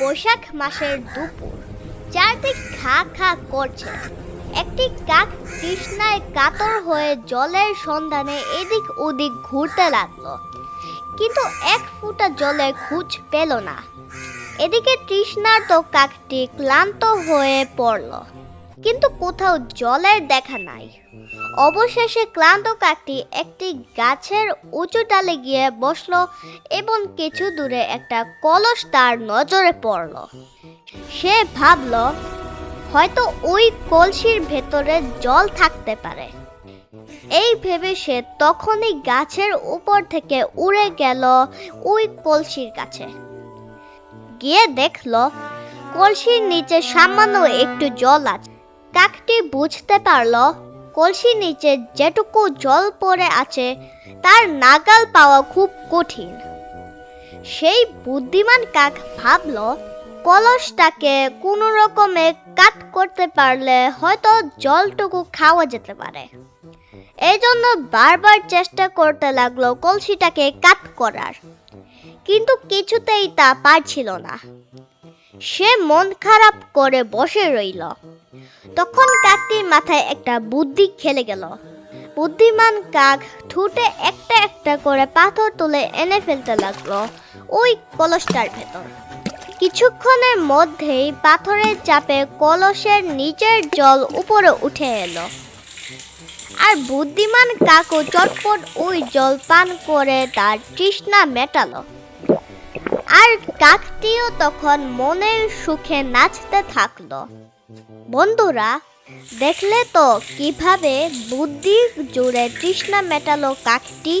বৈশাখ মাসের দুপুর। চারদিক খা খা করছে। একটি কাক তৃষ্ণায় কাতর হয়ে জলের সন্ধানে এদিক ওদিক ঘুরতে লাগল। কিন্তু এক ফুটা জলের খোঁজ পেল না। এদিকে তৃষ্ণার্ত কাকটি ক্লান্ত হয়ে পড়ল। কিন্তু কোথাও জলের দেখা নাই। অবশেষে ক্লান্ত কাকটি একটি গাছের উঁচু ডালে গিয়ে বসল এবং কিছু দূরে একটা কলস তার নজরে পড়ল। সে ভাবল, হয়তো ওই কলসির ভেতরে জল থাকতে পারে। এই ভেবে সে তখনই গাছের উপর থেকে উড়ে গেল ওই কলসির কাছে। গিয়ে দেখল, কলসির নিচে সামান্য একটু জল আছে। কাকটি বুঝতে পারল, কলসির নিচে যেটুকু জল পড়ে আছে, তার নাগাল পাওয়া খুব কঠিন। সেই বুদ্ধিমান কাক ভাবল, কলসটাকে কোনো রকমে কাট করতে পারলে হয়তো জলটুকু খাওয়া যেতে পারে। এই জন্য বারবার চেষ্টা করতে লাগল কলসিটাকে কাট করার, কিন্তু কিছুতেই তা পারছিল না। সে মন খারাপ করে বসে রইল। তখন কাকটির মাথায় একটা বুদ্ধি খেলে গেল। বুদ্ধিমান কাক ঠুটে একটা একটা করে পাথর তুলে এনে ফেলতে লাগল ওই কলসটার ভেতর। কিছুক্ষণের মধ্যেই পাথরের চাপে কলসের নিচের জল উপরে উঠে এলো। আর বুদ্ধিমান কাকু চটপট ওই জল পান করে তার তৃষ্ণা মেটালো। আর কাকটিও তখন মনের সুখে নাচতে থাকল। বন্ধুরা, দেখলে তো কীভাবে বুদ্ধির জোরে তৃষ্ণা মেটালো কাকটি